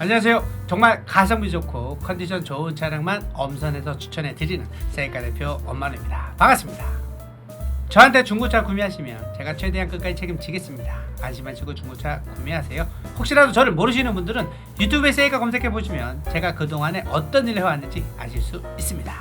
안녕하세요. 정말 가성비 좋고 컨디션 좋은 차량만 엄선해서 추천해 드리는 세이카 대표 엄마입니다. 반갑습니다. 저한테 중고차 구매하시면 제가 최대한 끝까지 책임지겠습니다. 안심 하시고 중고차 구매하세요. 혹시라도 저를 모르시는 분들은 유튜브에 세이카 검색해 보시면 제가 그동안에 어떤 일을 해왔는지 아실 수 있습니다.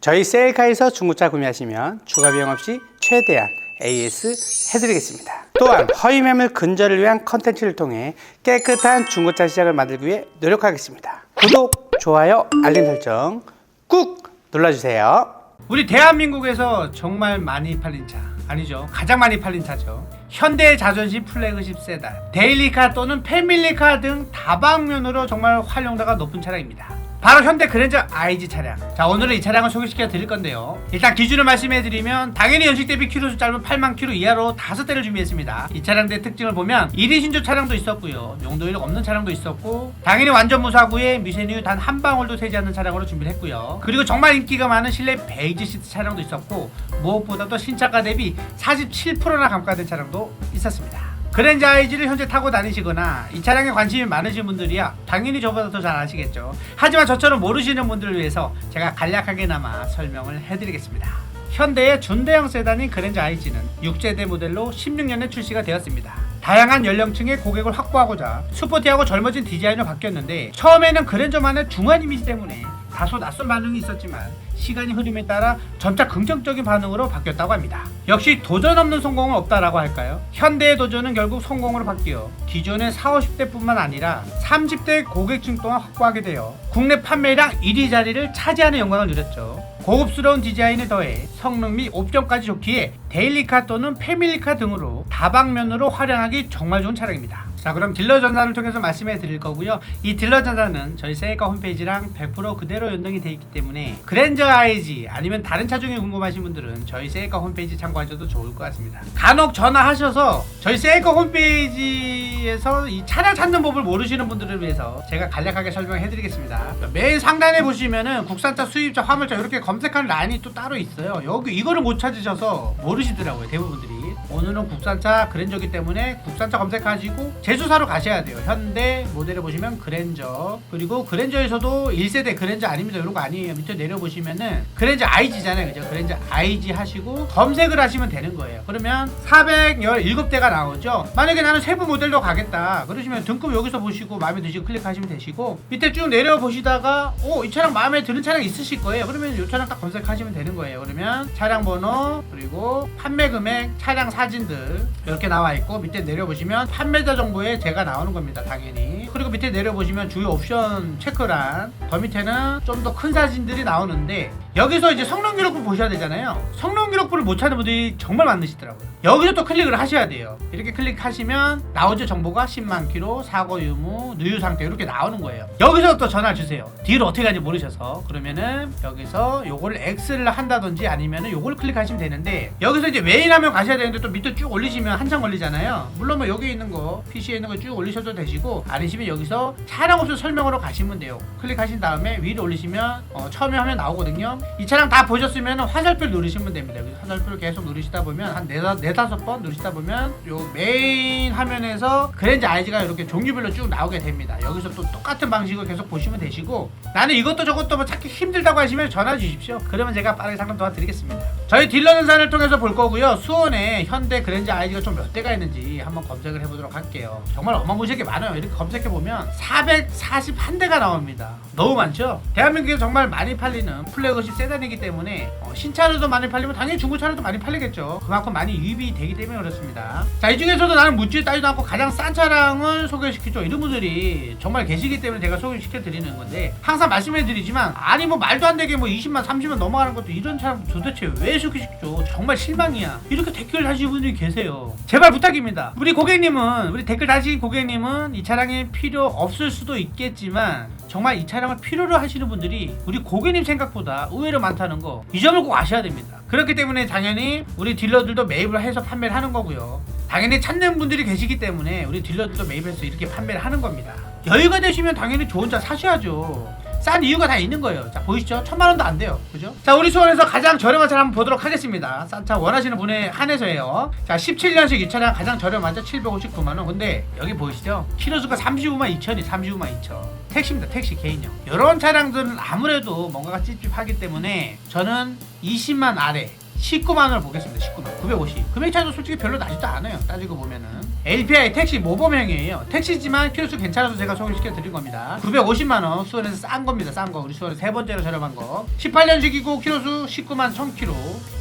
저희 셀카에서 중고차 구매하시면 추가 비용 없이 최대한 AS 해드리겠습니다. 또한 허위 매물 근절을 위한 컨텐츠를 통해 깨끗한 중고차 시장을 만들기 위해 노력하겠습니다. 구독, 좋아요, 알림 설정 꾹 눌러주세요. 우리 대한민국에서 정말 많이 팔린 차 아니죠 가장 많이 팔린 차죠 현대의 자존심 플래그십 세단 데일리카 또는 패밀리카 등 다방면으로 정말 활용도가 높은 차량입니다 바로 현대 그랜저 IG 차량. 자 오늘은 이 차량을 소개시켜 드릴 건데요. 일단 기준을 말씀해 드리면 당연히 연식 대비 키로 수 짧은 8만 키로 이하로 다섯 대를 준비했습니다. 이 차량들의 특징을 보면 1인 신조 차량도 있었고요. 용도 이력 없는 차량도 있었고 당연히 완전 무사고에 미세누유 단한 방울도 새지 않는 차량으로 준비를 했고요. 그리고 정말 인기가 많은 실내 베이지 시트 차량도 있었고 무엇보다도 신차가 대비 47%나 감가된 차량도 있었습니다 그랜저 아이지를 현재 타고 다니시거나 이 차량에 관심이 많으신 분들이야 당연히 저보다 더 잘 아시겠죠. 하지만 저처럼 모르시는 분들을 위해서 제가 간략하게나마 설명을 해드리겠습니다. 현대의 준대형 세단인 그랜저 아이지는 6세대 모델로 16년에 출시가 되었습니다. 다양한 연령층의 고객을 확보하고자 스포티하고 젊어진 디자인으로 바뀌었는데 처음에는 그랜저만의 중한 이미지 때문에 다소 낯선 반응이 있었지만 시간이 흐름에 따라 점차 긍정적인 반응으로 바뀌었다고 합니다. 역시 도전 없는 성공은 없다라고 할까요? 현대의 도전은 결국 성공으로 바뀌어 기존의 40, 50대뿐만 아니라 30대 고객층 또한 확보하게 되어 국내 판매량 1위 자리를 차지하는 영광을 누렸죠. 고급스러운 디자인에 더해 성능 및 옵션까지 좋기에 데일리카 또는 패밀리카 등으로 다방면으로 활용하기 정말 좋은 차량입니다. 자 그럼 딜러 전단을 통해서 말씀해 드릴 거고요. 이 딜러 전단은 저희 세이카 홈페이지랑 100% 그대로 연동이 되어 있기 때문에 그랜저 IG 아니면 다른 차 중에 궁금하신 분들은 저희 세이카 홈페이지 참고하셔도 좋을 것 같습니다. 간혹 전화하셔서 저희 세이카 홈페이지에서 이 차량 찾는 법을 모르시는 분들을 위해서 제가 간략하게 설명해 드리겠습니다. 맨 상단에 보시면은 국산차, 수입차, 화물차 이렇게 검색하는 라인이 또 따로 있어요. 여기 이거를 못 찾으셔서 모르시더라고요. 대부분들이. 오늘은 국산차 그랜저기 때문에 국산차 검색하시고 제조사로 가셔야 돼요. 현대 모델을 보시면 그랜저 그리고 그랜저에서도 1세대 그랜저 아닙니다. 이런 거 아니에요. 밑에 내려보시면은 그랜저 IG잖아요. 그죠? 그랜저 IG 하시고 검색을 하시면 되는 거예요. 그러면 417대가 나오죠. 만약에 나는 세부 모델로 가겠다. 그러시면 등급 여기서 보시고 마음에 드시고 클릭하시면 되시고 밑에 쭉 내려 보시다가 오 이 차량 마음에 드는 차량 있으실 거예요. 그러면 이 차량 딱 검색하시면 되는 거예요. 그러면 차량 번호 그리고 판매 금액, 차량 사진들 이렇게 나와 있고 밑에 내려 보시면 판매자 정보에 제가 나오는 겁니다. 당연히. 그리고 밑에 내려 보시면 주요 옵션 체크란 더 밑에는 좀 더 큰 사진들이 나오는데 여기서 이제 성능 기록부 보셔야 되잖아요. 성능 기록부를 못 찾는 분들이 정말 많으시더라고요. 여기서 또 클릭을 하셔야 돼요. 이렇게 클릭하시면 나오죠 정보가 10만 킬로, 사고 유무, 누유 상태 이렇게 나오는 거예요. 여기서 또 전화 주세요. 뒤를 어떻게 가는지 모르셔서 그러면은 여기서 요거를 X를 한다든지 아니면은 요걸 클릭하시면 되는데 여기서 이제 메인하면 가셔야 되는데 또 밑에 쭉 올리시면 한참 걸리잖아요. 물론 뭐 여기 있는 거 PC에 있는 거 쭉 올리셔도 되시고 아니시면 여기서 차량 옵션 설명으로 가시면 돼요. 클릭하신 다음에 위로 올리시면 어, 처음에 화면 나오거든요. 이 차량 다 보셨으면 화살표 누르시면 됩니다. 여기서 화살표를 계속 누르시다 보면 한 네다, 네다섯 번 누르시다 보면 요 메인 화면에서 그랜저 아이지가 이렇게 종류별로 쭉 나오게 됩니다. 여기서 또 똑같은 방식으로 계속 보시면 되시고 나는 이것도 저것도 뭐 찾기 힘들다고 하시면 전화 주십시오. 그러면 제가 빠르게 상담 도와드리겠습니다. 저희 딜러 연산을 통해서 볼 거고요. 수원에 현대 그랜저 아이지가 좀 몇 대가 있는지 한번 검색을 해보도록 할게요. 정말 어마무시하게 많아요. 이렇게 검색해 보면 441대가 나옵니다. 너무 많죠? 대한민국에서 정말 많이 팔리는 플래그십 세단이기 때문에 어, 신차로도 많이 팔리면 당연히 중고차로도 많이 팔리겠죠. 그만큼 많이 유입이 되기 때문에 그렇습니다. 자, 이 중에서도 나는 묻지 따지도 않고 가장 싼 차량을 소개시키죠. 이런 분들이 정말 계시기 때문에 제가 소개시켜 드리는 건데 항상 말씀해 드리지만 아니 뭐 말도 안 되게 뭐 20만 30만 넘어가는 것도 이런 차량 도대체 왜 소개시키죠? 정말 실망이야. 이렇게 댓글 다시는 분들이 계세요. 제발 부탁입니다. 우리 고객님은 우리 댓글 다시 고객님은 이 차량이 필요 없을 수도 있겠지만 정말 이 차량을 필요로 하시는 분들이 우리 고객님 생각보다 의외로 많다는 거 이 점을 꼭 아셔야 됩니다. 그렇기 때문에 당연히 우리 딜러들도 매입을 해서 판매를 하는 거고요. 당연히 찾는 분들이 계시기 때문에 우리 딜러들도 매입해서 이렇게 판매를 하는 겁니다. 여유가 되시면 당연히 좋은 차 사셔야죠. 싼 이유가 다 있는 거예요. 자 보이시죠? 천만 원도 안 돼요. 그죠? 자 우리 수원에서 가장 저렴한 차 한번 보도록 하겠습니다. 싼 차 원하시는 분에 한해서예요. 자 17년식 이 차량 가장 저렴하죠? 759만 원. 근데 여기 보이시죠? 키로수가 35만 2천이 35만 2천. 택시입니다. 택시 개인용. 이런 차량들은 아무래도 뭔가가 찝찝하기 때문에 저는 20만 아래 19만 원을 보겠습니다. 19만 950. 금액 차이도 솔직히 별로 나지도 않아요. 따지고 보면은 LPI 택시 모범형이에요. 택시지만 키로수 괜찮아서 제가 소개시켜 드린 겁니다. 950만 원 수원에서 싼 겁니다. 싼 거. 우리 수원에서 세 번째로 저렴한 거. 18년식이고 키로수 19만 1000km.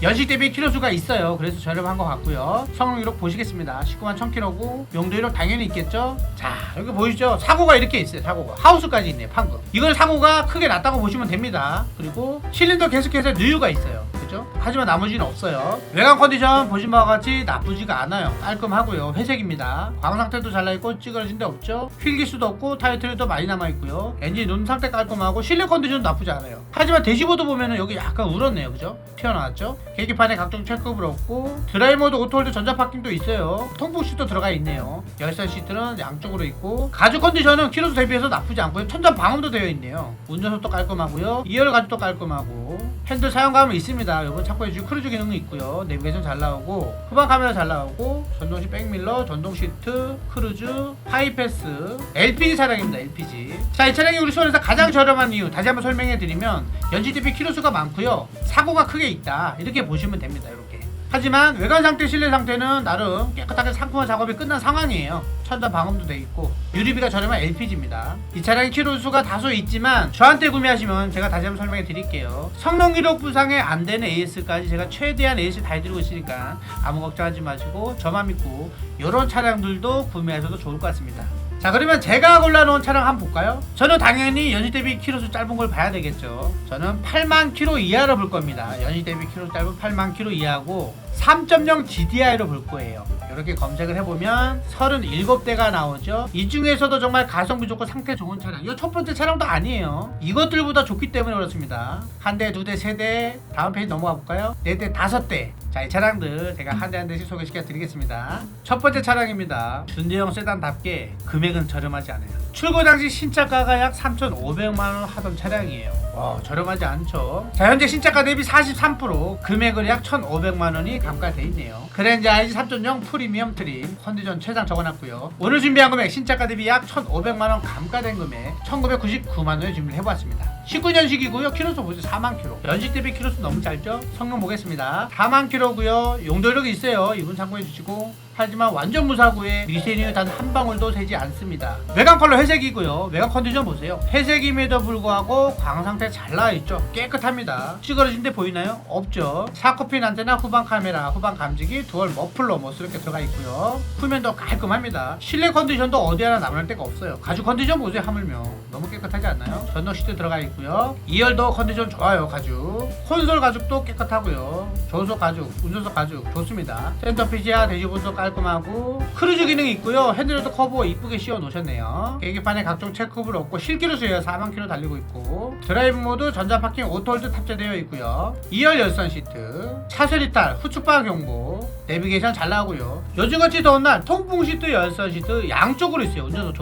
연식 대비 키로수가 있어요. 그래서 저렴한 것 같고요. 성능 이력 보시겠습니다. 19만 1000km고 용도 이력 당연히 있겠죠. 자 여기 보이시죠? 사고가 이렇게 있어요. 사고가 하우스까지 있네요. 판금. 이건 사고가 크게 났다고 보시면 됩니다. 그리고 실린더 계속해서 누유가 있어요. 그죠? 하지만 나머지는 없어요. 외관 컨디션 보신 바와 같이 나쁘지가 않아요. 깔끔하고요. 회색입니다. 광 상태도 잘 나있고 찌그러진 데 없죠. 휠기수도 없고 타이어 트레도 많이 남아있고요. 엔진 눈 상태 깔끔하고 실내 컨디션 나쁘지 않아요. 하지만 대시보드 보면은 여기 약간 울었네요. 그죠? 튀어나왔죠? 계기판에 각종 체크볼 없고 드라이모드 오토홀드 전자 파킹도 있어요. 통풍 시트도 들어가 있네요. 열선 시트는 양쪽으로 있고 가죽 컨디션은 키로수 대비해서 나쁘지 않고요. 천장 방음도 되어 있네요. 운전석도 깔끔하고요. 2열 가죽도 깔끔하고 핸들 사용감은 있습니다. 이번 참고해 주시고 크루즈 기능이 있고요. 내비게이션 잘 나오고 후방 카메라 잘 나오고 전동식 백밀러, 전동 시트, 크루즈, 하이패스, LPG 차량입니다. LPG. 자, 이 차량이 우리 수원에서 가장 저렴한 이유 다시 한번 설명해 드리면 연식 대비 키로수가 많고요. 사고가 크게 있다. 이렇게 보시면 됩니다. 이렇게. 하지만 외관 상태, 실내 상태는 나름 깨끗하게 상품화 작업이 끝난 상황이에요. 천장 방음도 돼 있고 유리비가 저렴한 LPG입니다. 이 차량의 키로수가 다소 있지만 저한테 구매하시면 제가 다시 한번 설명해 드릴게요. 성능 기록 부상에 안 되는 AS까지 제가 최대한 AS 다 해드리고 있으니까 아무 걱정하지 마시고 저만 믿고 이런 차량들도 구매하셔도 좋을 것 같습니다. 자 그러면 제가 골라놓은 차량 한번 볼까요? 저는 당연히 연식 대비 키로수 짧은 걸 봐야 되겠죠. 저는 8만 키로 이하로 볼 겁니다. 연식 대비 키로 짧은 8만 키로 이하고 3.0 GDI로 볼 거예요. 이렇게 검색을 해보면 37대가 나오죠. 이 중에서도 정말 가성비 좋고 상태 좋은 차량. 이거 첫 번째 차량도 아니에요. 이것들보다 좋기 때문에 그렇습니다. 한 대, 두 대, 세 대. 다음 페이지 넘어가 볼까요? 네 대, 다섯 대. 자, 이 차량들 제가 한 대 한 대씩 소개시켜 드리겠습니다. 첫 번째 차량입니다. 준대형 세단답게 금액은 저렴하지 않아요. 출고 당시 신차가가 약 3,500만 원 하던 차량이에요. 와, 저렴하지 않죠. 자, 현재 신차가 대비 43% 금액은 약 1,500만 원이 감가돼 있네요. 그랜저 IG 3.0 프리미엄 트림 컨디션 최상 적어놨고요. 오늘 준비한 금액 신차가 대비 약 1,500만 원 감가된 금액 1,999만 원에 준비를 해보았습니다. 19년식이고요. 키로수 보세요. 4만 키로. 연식 대비 키로수 너무 짧죠? 성능 보겠습니다. 4만 키로고요. 용도력이 있어요. 이분 참고해 주시고. 하지만 완전 무사고에 미세뉴 단한 방울도 새지 않습니다. 외관 컬러 회색이고요. 외관 컨디션 보세요. 회색임에도 불구하고 광 상태 잘 나와 있죠. 깨끗합니다. 찌그러진 데 보이나요? 없죠. 사코핀 안테나 후방 카메라, 후방 감지기, 두얼 머플러 모스럽게 들어가 있고요. 후면도 깔끔합니다. 실내 컨디션도 어디 하나 남을 데가 없어요. 가죽 컨디션 보세요. 하물며 너무 깨끗하지 않나요? 전동 시트 들어가 있고요. 2열도 컨디션 좋아요. 가죽. 콘솔 가죽도 깨끗하고요. 조수석 가죽, 운전석 가죽 좋습니다. 센터 피지아 대지분도 깔끔하고 크루즈 기능이 있고요. 핸들도 커버 이쁘게 씌워 놓으셨네요. 계기판에 각종 체크볼 없고 실기로수예요. 4만 킬로 달리고 있고 드라이브 모드 전자 파킹 오토홀드 탑재되어 있고요. 2열 열선 시트, 차선 이탈, 후측방 경보, 내비게이션 잘 나오고요. 요즘같이 더운 날 통풍 시트, 열선 시트 양쪽으로 있어요. 운전석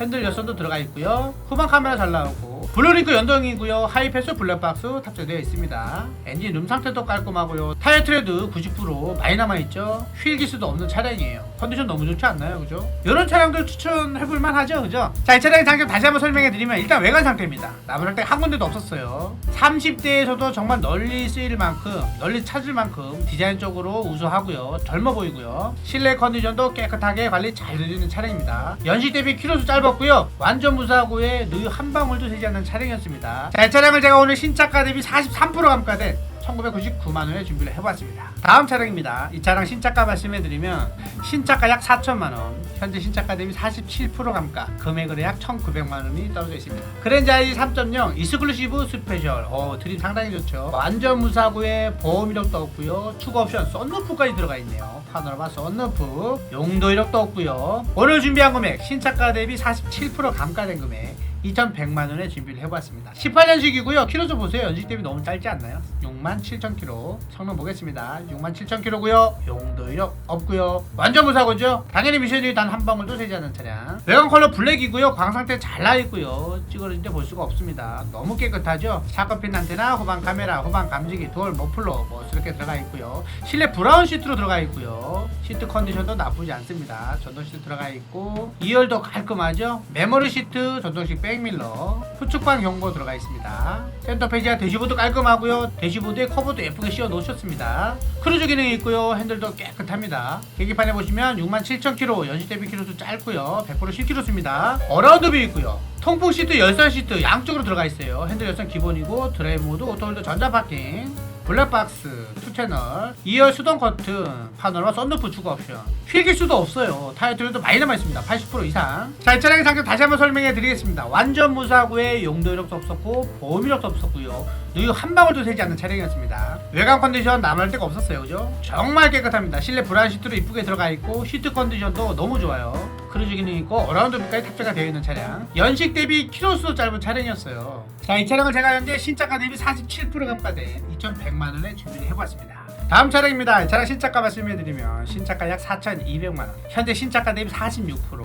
핸들 열선도 들어가 있고요. 후방 카메라 잘 나오고 블루링크 연동이고요. 하이패스 블랙박스 탑재되어 있습니다. 엔진 룸 상태도 깔끔하고요. 타이어 트레드 90% 많이 남아있죠. 휠 기스도 없는 차량이에요. 컨디션 너무 좋지 않나요? 그죠? 이런 차량들 추천해볼만 하죠? 그죠? 자, 이 차량의 장점 다시 한번 설명해드리면 일단 외관 상태입니다. 남은 때한 군데도 없었어요. 30대에서도 정말 널리 쓰일 만큼, 널리 찾을 만큼 디자인적으로 우수하고요. 젊어 보이고요. 실내 컨디션도 깨끗하게 관리 잘 되는 차량입니다. 연식 대비 키로수 짧았고요. 완전 무사고에 누유 한 방울도 새지 않는 차량이었습니다. 자, 이 차량을 제가 오늘 신차가 대비 43% 감가된 1999만 원에 준비를 해봤습니다. 다음 차량입니다. 이 차량 신차가 말씀해드리면 신차가 약 4천만 원, 현재 신차가 대비 47% 감가, 금액으로 약 1,900만 원이 떨어져 있습니다. 그랜저 i 3.0 이스클루시브 스페셜, 어 드림 상당히 좋죠. 완전 무사고에 보험 이력도 없고요, 추가 옵션 썬루프까지 들어가 있네요. 파노라마 썬루프, 용도 이력도 없고요. 오늘 준비한 금액 신차가 대비 47% 감가된 금액. 2,100만 원에 준비를 해봤습니다. 18년식이고요. 키로수 보세요. 연식 대비 너무 짧지 않나요? 67,000km. 성능 보겠습니다. 67,000km고요. 용도 이력 없고요. 완전 무사고죠. 당연히 미션이 단 한 방울도 세지 않는 차량. 외관 컬러 블랙이고요. 광 상태 잘 나 있고요. 찌그러진 데 볼 수가 없습니다. 너무 깨끗하죠. 샤커핀 안테나, 후방 카메라, 후방 감지기, 도어 머플러 뭐 이렇게 들어가 있고요. 실내 브라운 시트로 들어가 있고요. 시트 컨디션도 나쁘지 않습니다. 전동 시트 들어가 있고 2열도 깔끔하죠. 메모리 시트, 전동식 백 밀러, 후측방 경고 들어가 있습니다. 센터 페이지와 대시보드 깔끔하고요. 대시보드에 커버도 예쁘게 씌워 놓으셨습니다. 크루즈 기능이 있고요. 핸들도 깨끗합니다. 계기판에 보시면 67,000km, 연식 대비 키로수 짧고요. 100% 10km입니다. 어라운드 뷰 있고요. 통풍 시트, 열선 시트 양쪽으로 들어가 있어요. 핸들 열선 기본이고 드라이브 모드, 오토홀더 전자 파킹, 블랙박스, 투 채널, 2열 수동 커튼, 파노라마 썬루프 추가 옵션. 필기수도 없어요. 타이어 트림도 많이 남아 있습니다. 80% 이상. 자, 이 차량의 장점 다시 한번 설명해 드리겠습니다. 완전 무사고에 용도 이력도 없었고 보험 이력도 없었고요. 누유 한 방울도 새지 않는 차량이었습니다. 외관 컨디션 남을 데가 없었어요. 그죠? 정말 깨끗합니다. 실내 브라운 시트로 이쁘게 들어가 있고 시트 컨디션도 너무 좋아요. 크루즈 기능 있고 어라운드 뷰까지 탑재가 되어 있는 차량. 연식 대비 키로수도 짧은 차량이었어요. 자, 이 차량을 제가 현재 신차가 대비 47% 감가된 2,100만 원에 준비를 해봤습니다. 다음 차량입니다. 이 차량 신차가 말씀해드리면 신차가 약 4,200만 원, 현재 신차가 대비 46%,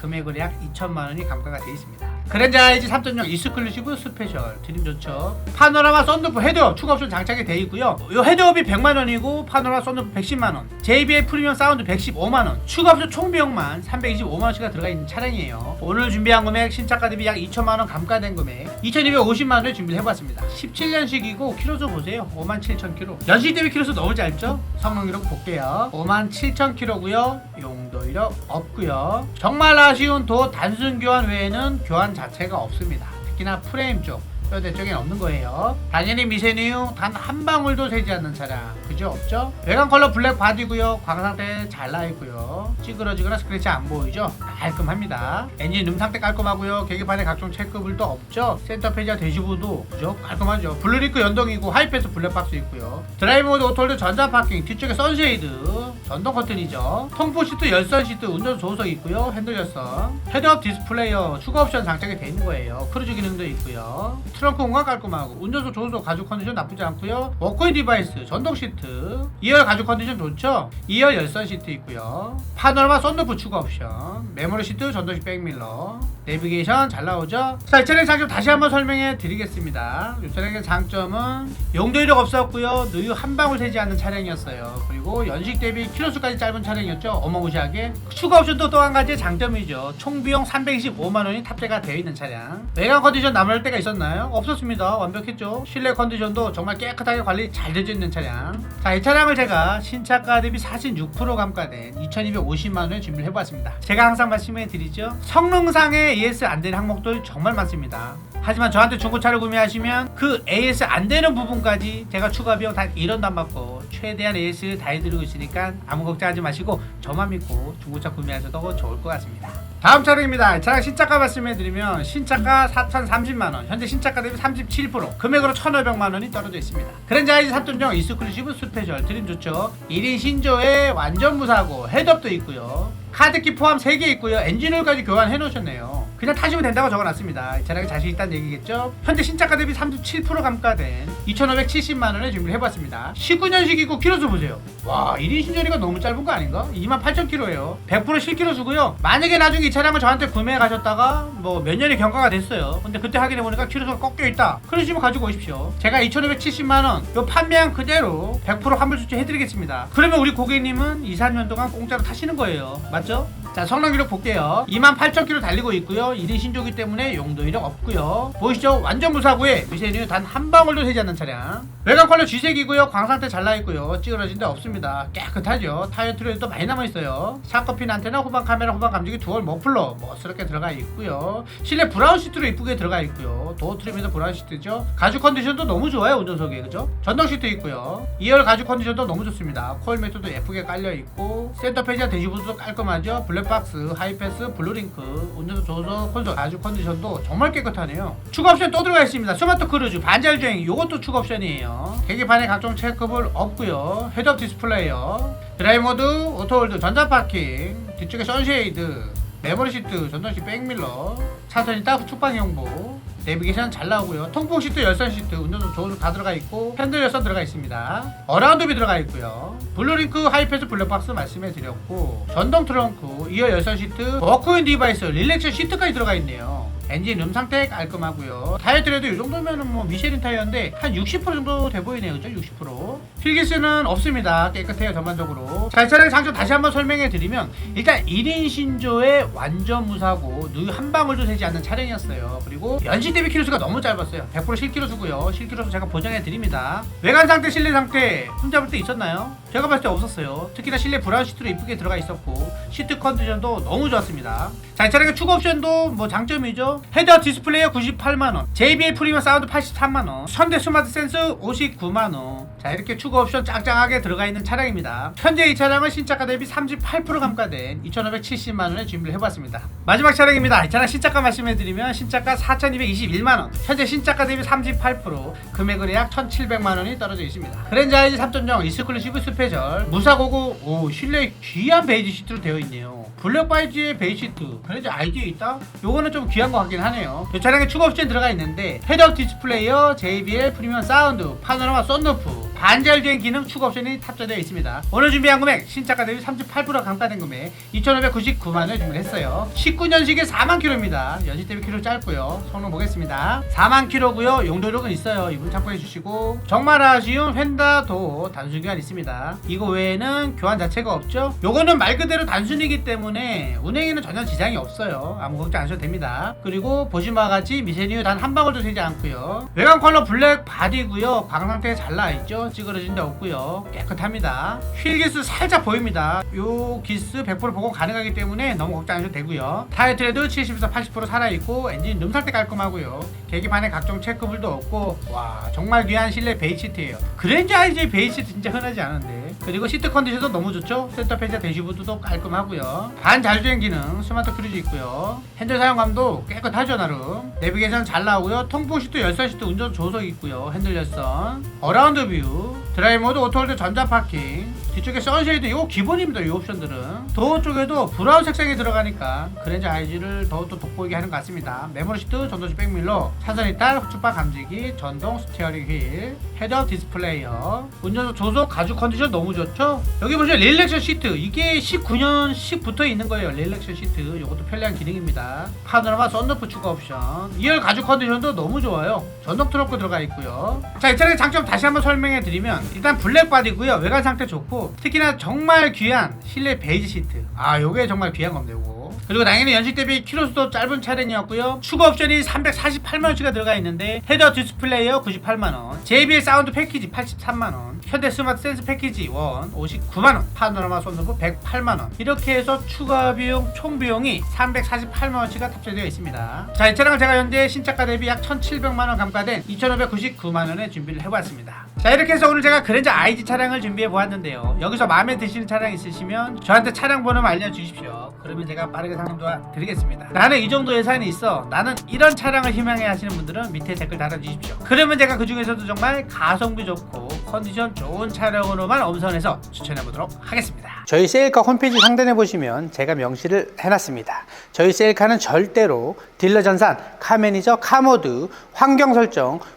금액으로 약 2천만 원이 감가가 되어 있습니다. 그랜저 IG 3.0 이스클루시브 스페셜 드림 좋죠. 파노라마 썬루프 헤드업 추가 옵션 장착이 되어 있고요. 이 헤드업이 100만 원이고 파노라마 썬루프 110만 원, JBL 프리미엄 사운드 115만 원, 추가 옵션 총 비용만 325만 원씩가 들어가 있는 차량이에요. 오늘 준비한 금액 신차가 대비 약 2천만 원 감가된 금액 2,250만 원을 준비를 해봤습니다. 17년식이고 키로수 보세요. 5만 7천 킬로. 연식 대비 키로수 너무 짧죠? 성능 기록 볼게요. 5만 7천 킬로고요. 용도 이력 없고요. 정말 아쉬운 도 단순 교환 외에는 교환 자체가 없습니다. 특히나 프레임 쪽. 뼈대 쪽엔 없는 거예요. 당연히 미세뉴 단한 방울도 새지 않는 차량. 그죠? 없죠? 외관 컬러 블랙 바디고요. 광 상태 잘 나 있고요. 찌그러지거나 스크래치 안 보이죠? 깔끔합니다. 엔진 음 상태 깔끔하고요. 계기판에 각종 체크불도 없죠? 센터 페이지와 대시보도 그죠? 깔끔하죠? 블루링크 연동이고 하이패스 블랙박스 있고요. 드라이브 모드 오토홀드 전자 파킹 뒤쪽에 선쉐이드 전동 커튼이죠. 통풍 시트 열선 시트 운전 조수석 있고요. 핸들 열선 헤드업 디스플레이어 추가 옵션 장착이 되어 있는 거예요. 크루즈 기능도 있고요. 트렁크 공간 깔끔하고 운전석 조수석 가죽 컨디션 나쁘지 않고요. 워커인 디바이스 전동 시트 2열 가죽 컨디션 좋죠. 2열 열선 시트 있고요. 파노라마 썬루프 추가 옵션 메모리 시트 전동식 백밀러 내비게이션 잘 나오죠. 자, 이 차량 장점 다시 한번 설명해 드리겠습니다. 이 차량의 장점은 용도 이력 없었고요. 누유 한 방울 새지 않는 차량이었어요. 그리고 연식 대비 키로수까지 짧은 차량이었죠. 어마무시하게. 추가 옵션도 또 한 가지 장점이죠. 총 비용 325만 원이 탑재가 되어 있는 차량. 외관 컨디션 남을 때가 있었나요? 없었습니다. 완벽했죠. 실내 컨디션도 정말 깨끗하게 관리 잘 되어 있는 차량. 자, 이 차량을 제가 신차가 대비 46% 감가된 2,250만 원에 준비를 해보았습니다. 제가 항상 말씀해 드리죠. 성능상의 AS 안 되는 항목들 정말 많습니다. 하지만 저한테 중고차를 구매하시면 그 AS 안 되는 부분까지 제가 추가 비용 단 1원도 안 받고 최대한 AS 다 해드리고 있으니까 아무 걱정하지 마시고 저만 믿고 중고차 구매하셔도 좋을 것 같습니다. 다음 차량입니다. 차량 신차가 말씀해드리면 신차가 4,030만원 현재 신차가 대비 37% 금액으로 1,500만원이 떨어져 있습니다. 그랜저 IG 3.0 이스클루시브 스페셜 드림 좋죠 1인 신조에 완전 무사고 헤드업도 있고요 카드키 포함 3개 있고요 엔진오일까지 교환해 놓으셨네요 그냥 타시면 된다고 적어놨습니다. 이 차량에 자신 있다는 얘기겠죠? 현재 신차가 대비 37% 감가된 2,570만원에 준비를 해봤습니다. 19년식이고 키로수 보세요. 와 1인 신조리가 너무 짧은 거 아닌가? 28,000km예요. 100% 실키로수고요. 만약에 나중에 이 차량을 저한테 구매해 가셨다가 뭐 몇 년이 경과가 됐어요. 근데 그때 확인해 보니까 키로수가 꺾여 있다. 그러시면 가지고 오십시오. 제가 2,570만원 요 판매한 그대로 100% 환불 조치 해드리겠습니다. 그러면 우리 고객님은 2, 3년 동안 공짜로 타시는 거예요. 맞죠? 자 성능 기록 볼게요. 28,000km 달리고 있고요 1인 신조기 때문에 용도 이력 없고요. 보이시죠? 완전 무사고에 미세뉴 단한 방울도 새지 않는 차량. 외관 컬러 쥐색이고요. 광 상태 잘 나있고요. 찌그러진 데 없습니다. 깨끗하죠? 타이어 트레이도 많이 남아있어요. 샤커핀 안테나 후방 카메라 후방 감지기 두얼 머플러 멋스럽게 들어가 있고요. 실내 브라운 시트로 이쁘게 들어가 있고요. 도어 트림에도 브라운 시트죠? 가죽 컨디션도 너무 좋아요 운전석에. 그죠? 전동 시트 있고요. 2열 가죽 컨디션도 너무 좋습니다. 코일 매트도 예쁘게 깔려 있고 센터 페이지와 대시보드도 깔끔하죠? 블랙박스 하이패스 블루링크. 운전석 조서 콘솔 가죽 컨디션도 정말 깨끗하네요. 추가 옵션 또 들어가 있습니다. 스마트 크루즈 반절 주행 이것도 추가 옵션이에요. 계기판에 각종 체크볼 없고요. 헤드업 디스플레이어 드라이브 모드 오토홀드 전자 파킹 뒤쪽에 선쉐이드 메모리 시트, 전동식 백밀러, 차선이 딱 축방 형부, 내비게이션 잘 나오고요. 통풍 시트, 열선 시트, 운전도 조수 다 들어가 있고 핸들 열선 들어가 있습니다. 어라운드비 들어가 있고요. 블루링크 하이패스 블랙박스 말씀해 드렸고 전동 트렁크, 이어 열선 시트, 워크인 디바이스, 릴렉션 시트까지 들어가 있네요. 엔진 룸 상태 깔끔하고요. 타이어 트레도 이 정도면은 뭐 미쉐린 타이어인데 한 60% 정도 돼 보이네요, 그죠? 60%. 필기스는 없습니다. 깨끗해요, 전반적으로. 자, 이 차량 장점 다시 한번 설명해 드리면 일단 1인 신조의 완전 무사고 누유 한 방울도 되지 않는 차량이었어요. 그리고 연식 대비 키로수가 너무 짧았어요. 100% 실키로수고요. 실키로수 제가 보장해 드립니다. 외관 상태, 실내 상태 흠잡을 때 있었나요? 제가 봤을 때 없었어요. 특히나 실내 브라운 시트로 이쁘게 들어가 있었고 시트 컨디션도 너무 좋았습니다. 자, 이 차량의 추가 옵션도 뭐 장점이죠. 헤더 디스플레이어 98만원, JBL 프리미엄 사운드 83만원, 현대 스마트 센스 59만원. 자, 이렇게 추가 옵션 짱짱하게 들어가 있는 차량입니다. 현재 이 차량은 신차가 대비 38% 감가된 2,570만원에 준비를 해봤습니다. 마지막 차량입니다. 이 차량 신차가 말씀해드리면 신차가 4,221만원, 현재 신차가 대비 38%, 금액은 약 1,700만원이 떨어져 있습니다. 그랜저 아이즈 3.0 이스클루시브 스페셜, 무사고고, 오, 실내 귀한 베이지 시트로 되어 있네요. 블랙 바이지의 베이지 시트, 그랜저 아이디에 있다? 요거는 좀 귀한 것 같긴 하네요. 이 차량에 추가 옵션 들어가 있는데, 헤드업 디스플레이어, JBL 프리미엄 사운드, 파노라마 썬루프, 반절된 기능 추가 옵션이 탑재되어 있습니다. 오늘 준비한 금액 신차가 대비 38% 감가된 금액 2,599만 원을 준비했어요. 19년식에 4만 킬로입니다. 연식 대비 킬로 짧고요. 성능 보겠습니다. 4만 킬로고요. 용도력은 있어요. 이분 참고해 주시고 정말 아쉬운 펜다도 단순 교환 있습니다. 이거 외에는 교환 자체가 없죠. 요거는 말 그대로 단순이기 때문에 운행에는 전혀 지장이 없어요. 아무 걱정 안 하셔도 됩니다. 그리고 보신 바와 같이 미세뉴 단한 방울도 되지 않고요. 외관 컬러 블랙 바디고요. 방 상태 잘 나와 있죠. 찌그러진 데 없고요. 깨끗합니다. 휠 기스 살짝 보입니다. 요 기스 100% 보고 가능하기 때문에 너무 걱정 안 하셔도 되고요. 트레드 70에서 80% 살아있고 엔진 룸 상태 깔끔하고요. 계기판에 각종 체크불도 없고 와 정말 귀한 실내 베이지 시트예요. 그랜저 아이즈 베이지 시트 진짜 흔하지 않은데 그리고 시트 컨디션도 너무 좋죠. 센터 페이지 대시보드도 깔끔하고요. 반 자주행 기능 스마트 크루즈 있고요. 핸들 사용감도 깨끗하죠 나름. 내비게이션 잘 나오고요. 통풍 시트 열선 시트 운전 조석 있고요. 핸들 열선 어라운드 뷰 드라이브 모드 오토홀드 전자 파킹. 뒤쪽에 선쉐이드 이거 기본입니다 이 옵션들은. 도어 쪽에도 브라운 색상이 들어가니까 그랜저 아이즈를 더욱더 돋보이게 하는 것 같습니다. 메모리 시트 전동식 백밀러 차선 이탈 후추바 감지기 전동 스티어링 휠 헤드업 디스플레이어. 운전석 조속 가죽 컨디션 너무 좋죠? 여기 보시면 릴렉션 시트. 이게 19년식부터 있는 거예요. 릴렉션 시트. 이것도 편리한 기능입니다. 파노라마 썬루프 추가 옵션. 2열 가죽 컨디션도 너무 좋아요. 전동 트렁크 들어가 있고요. 자 이 차량의 장점 다시 한번 설명해 드리면 일단 블랙 바디고요. 외관 상태 좋고 특히나 정말 귀한 실내 베이지 시트. 아 요게 정말 귀한 겁니다 요거. 그리고 당연히 연식 대비 키로수도 짧은 차량이었고요. 추가 옵션이 348만원치가 들어가 있는데 헤더 디스플레이어 98만원 JBL 사운드 패키지 83만원 현대 스마트 센스 패키지 1 59만원 파노라마 손루프 108만원. 이렇게 해서 추가 비용 총 비용이 348만원치가 탑재되어 있습니다. 자 이 차량을 제가 현재 신차가 대비 약 1700만원 감가된 2599만원에 준비를 해보았습니다 자 이렇게 해서 오늘 제가 그랜저 IG 차량을 준비해 보았는데요. 여기서 마음에 드시는 차량 있으시면 저한테 차량 번호만 알려주십시오. 그러면 제가 빠르게 상담 도와드리겠습니다. 나는 이 정도 예산이 있어. 나는 이런 차량을 희망해 하시는 분들은 밑에 댓글 달아주십시오. 그러면 제가 그 중에서도 정말 가성비 좋고 컨디션 좋은 차량으로만 엄선해서 추천해 보도록 하겠습니다. 저희 세일카 홈페이지 상단에 보시면 제가 명시를 해놨습니다. 저희 세일카는 절대로 딜러 전산, 카 매니저, 카 모드, 환경 설정,